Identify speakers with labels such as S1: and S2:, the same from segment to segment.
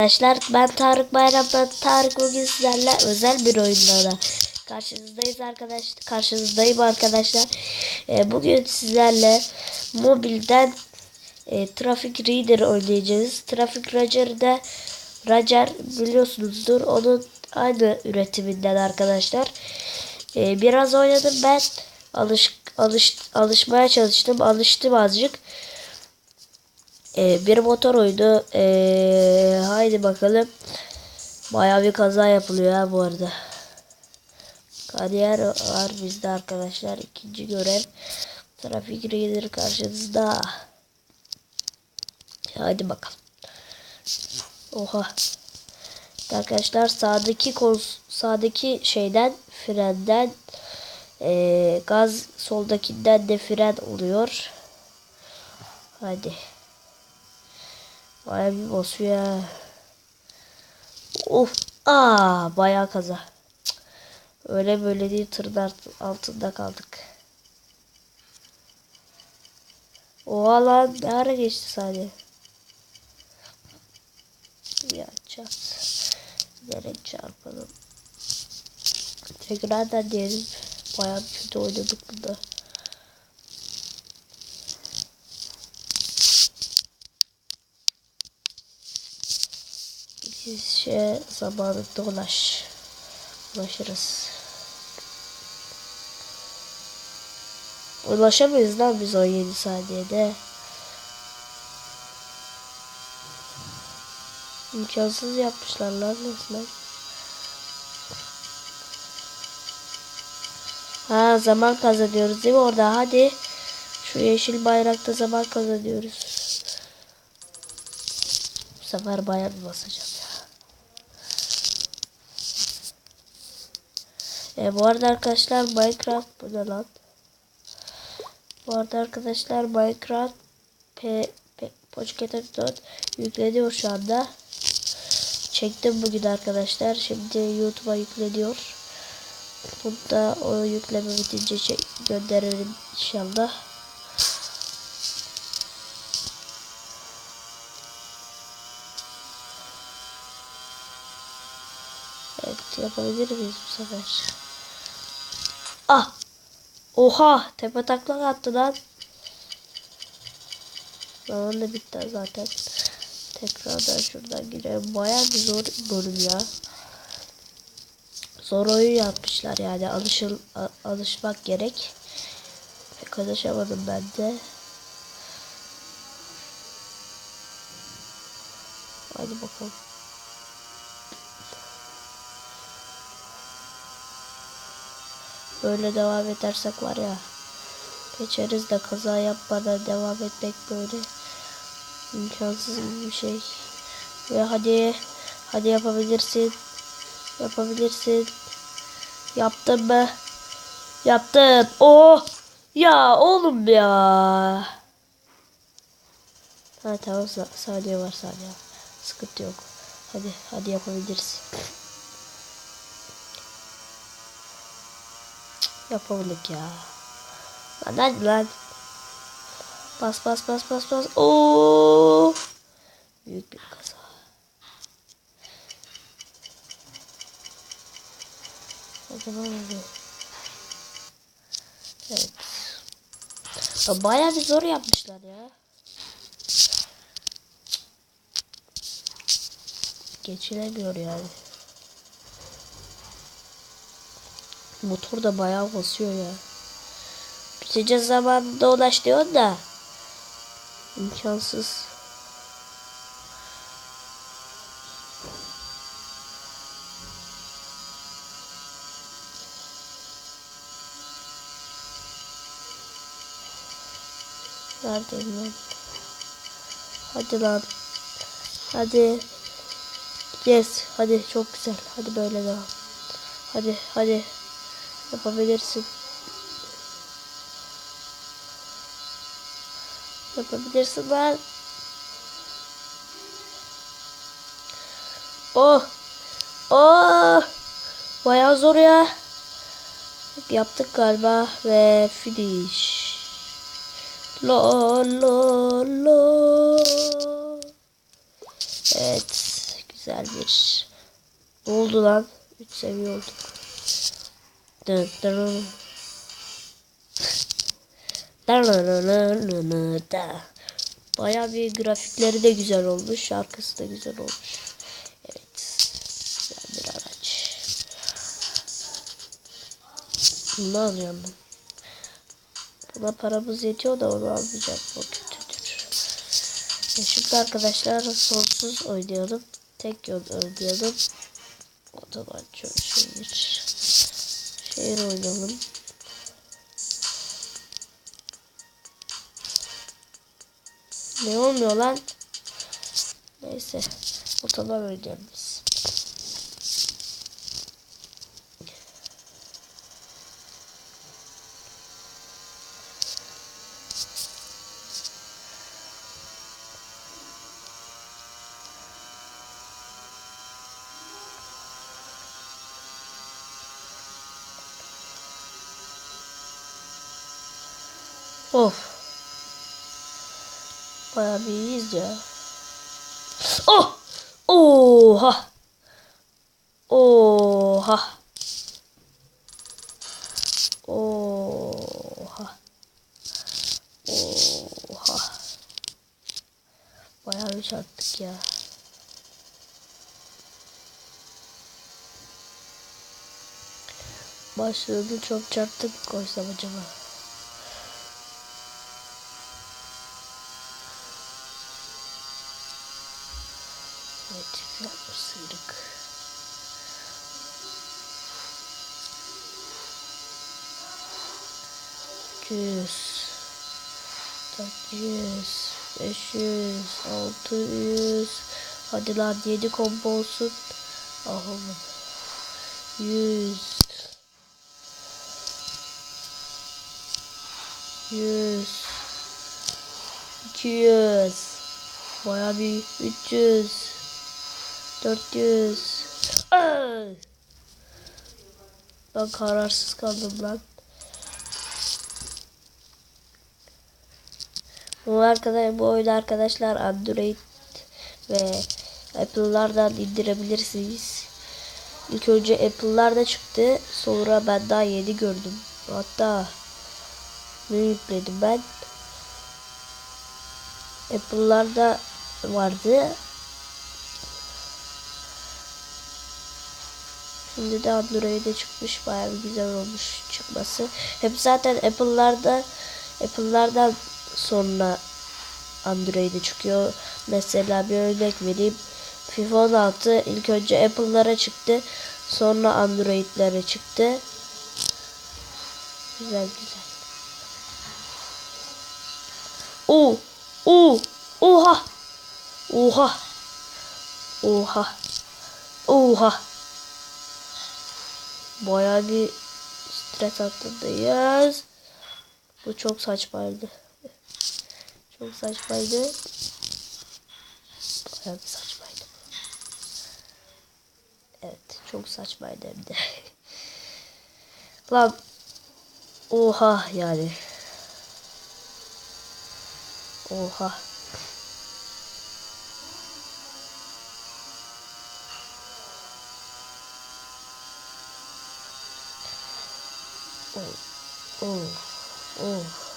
S1: Arkadaşlar ben Tarık Bayram Tarık bugün sizlerle özel bir oyunla da karşınızdayız arkadaş karşınızdayım arkadaşlar. Ee, bugün sizlerle mobilden e, Traffic Reader oynayacağız. Traffic Reader'da Racer biliyorsunuzdur. Onun aynı üretiminden arkadaşlar. Ee, biraz oynadım ben. Alış, alış, alışmaya çalıştım. Alıştım azıcık. Ee, bir motor oyunu. Ee, haydi bakalım. Bayağı bir kaza yapılıyor ha bu arada. Kariyer var bizde arkadaşlar. İkinci görev. Trafik reader karşınızda. Haydi bakalım. Oha. Arkadaşlar sağdaki sağdaki şeyden frenden ee, gaz soldakinden de fren oluyor. Hadi. Baya bir basıyor. Of. Aa, bayağı kaza. Öyle böyle değil tırın alt- altında kaldık. Oha lan ne ara geçti sadece. Ya çat. Direkt çarpalım. Tekrardan diyelim. Bayağı kötü oynadık bunda. Şey zamanında ulaş. Ulaşırız. Ulaşamayız lan biz 17 saniyede. İmkansız yapmışlar lan resmen. Ha zaman kazanıyoruz değil mi orada? Hadi. Şu yeşil bayrakta zaman kazanıyoruz. Bu sefer bayağı bir basacağım E, bu arada arkadaşlar Minecraft bu ne lan? Bu arada arkadaşlar Minecraft P, P Pocket yükleniyor şu anda. Çektim bugün arkadaşlar. Şimdi YouTube'a yükleniyor. Bunu da o yükleme bitince gönderirim inşallah. Evet yapabilir miyiz bu sefer? Ah! Oha! Tepe taklak attı lan. Zaman da bitti zaten. Tekrardan şuradan girelim. Bayağı bir zor bölüm ya. Zor oyun yapmışlar yani. Alışıl, alışmak gerek. Pek alışamadım ben de. Hadi bakalım. Böyle devam edersek var ya. Geçeriz de kaza yapmadan devam etmek böyle imkansız bir şey. Ve hadi hadi yapabilirsin. Yapabilirsin. Yaptım mı? Yaptım. Oh! Ya oğlum ya. Ha tamam sa- saniye var saniye. Sıkıntı yok. Hadi hadi yapabilirsin. Yapamadık ya. Lan hadi lan. Bas bas bas bas bas. Oo! Büyük bir kaza. Lan hadi. Evet. Ya Bayağı bir zor yapmışlar ya. Geçilemiyor yani. Motor da bayağı basıyor ya. Biteceğiz zamanında ulaş diyorsun da. İmkansız. Neredeyim lan? Hadi lan. Hadi. Yes. Hadi çok güzel. Hadi böyle devam. Hadi hadi. Yapabilirsin. Yapabilirsin lan. Oh. Oh. Bayağı zor ya. Yaptık galiba ve finish. Lo lo lo. Evet. Güzel bir. Oldu lan? 3 seviye olduk. Baya bir grafikleri de güzel olmuş. Şarkısı da güzel olmuş. Evet. Güzel bir araç. Bunu alıyorum ben. Buna paramız yetiyor da onu almayacağım. O kötüdür. E şimdi arkadaşlar sonsuz oynayalım. Tek yol oynayalım. O zaman Şehir oynayalım. Ne olmuyor lan? Neyse. Otoban oynayalım Of. Bayağı bir iyiyiz ya. Oh! Oha! Oha! Oha! Oha! Bayağı bir çarptık ya. Başlığını çok çarptık koysam acaba? 300 400 500 600 Hadi lan 7 kombo olsun. Ah 100 100 200 Baya bir 300 400 Ben kararsız kaldım lan. Bu arkadaş bu oyunu arkadaşlar Android ve Apple'lardan indirebilirsiniz. İlk önce Apple'larda çıktı. Sonra ben daha yeni gördüm. Hatta ne yükledim ben? Apple'larda vardı. Şimdi de Android'e çıkmış. Bayağı bir güzel olmuş çıkması. Hep zaten Apple'larda Apple'lardan sonra Android'e çıkıyor. Mesela bir örnek vereyim. FIFA 16 ilk önce Apple'lara çıktı. Sonra Android'lere çıktı. Güzel güzel. Oo! Oo! Oha! Oha! Oha! Oha! Bayağı bir stres altındayız. Bu çok saçmaydı. Çok saçmaydı. Bayağı bir saçmaydı. Evet çok saçmaydı hem de. Lan oha yani. Oha. Oh, oh, oh.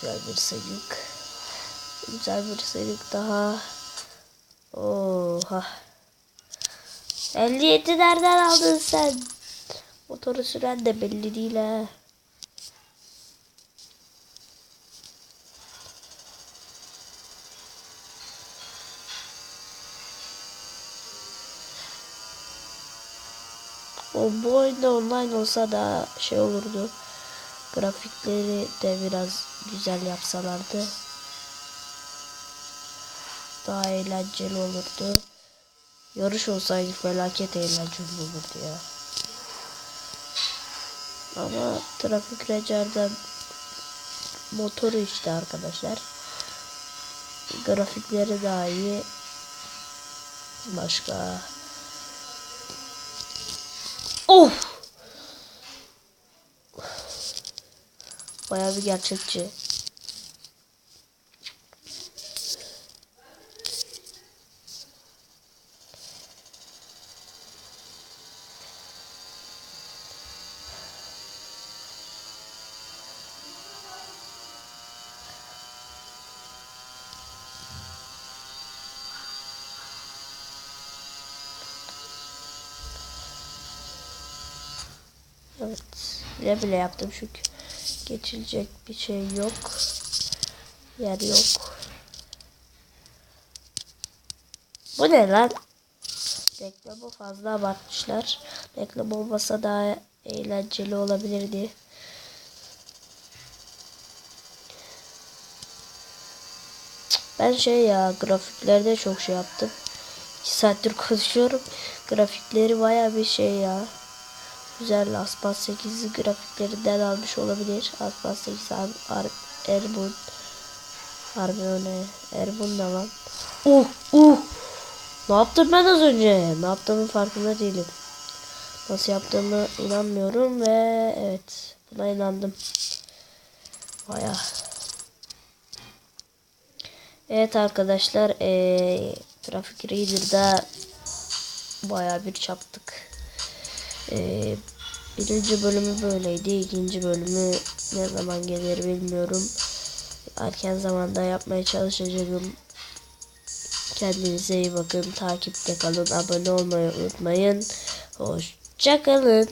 S1: Güzel bir sayık. Güzel bir sayık daha. Oha. 57 nereden aldın sen? Motoru süren de belli değil ha. O bu oyunda online olsa da şey olurdu. Grafikleri de biraz güzel yapsalardı. Daha eğlenceli olurdu. Yarış olsaydı felaket eğlenceli olurdu ya. Ama trafik recerden motoru işte arkadaşlar. Grafikleri daha iyi. Başka Of. Bayağı bir gerçekçi. Evet. Bile bile yaptım çünkü geçilecek bir şey yok. Yer yok. Bu ne lan? Reklamı fazla abartmışlar. Reklam olmasa daha eğlenceli olabilirdi. Ben şey ya grafiklerde çok şey yaptım. 2 saattir konuşuyorum. Grafikleri baya bir şey ya. Güzel Aspas 8'i grafiklerinden almış olabilir. Aspas 8 Ar Ar Erbun. Harbi? Erbun ne lan? Uh uh. Ne yaptım ben az önce? Ne yaptığımın farkında değilim. Nasıl yaptığımı inanmıyorum ve evet buna inandım. Baya. Evet arkadaşlar eee Traffic Reader'da baya bir çaptık. Eee birinci bölümü böyleydi. ikinci bölümü ne zaman gelir bilmiyorum. Erken zamanda yapmaya çalışacağım. Kendinize iyi bakın. Takipte kalın. Abone olmayı unutmayın. Hoşçakalın.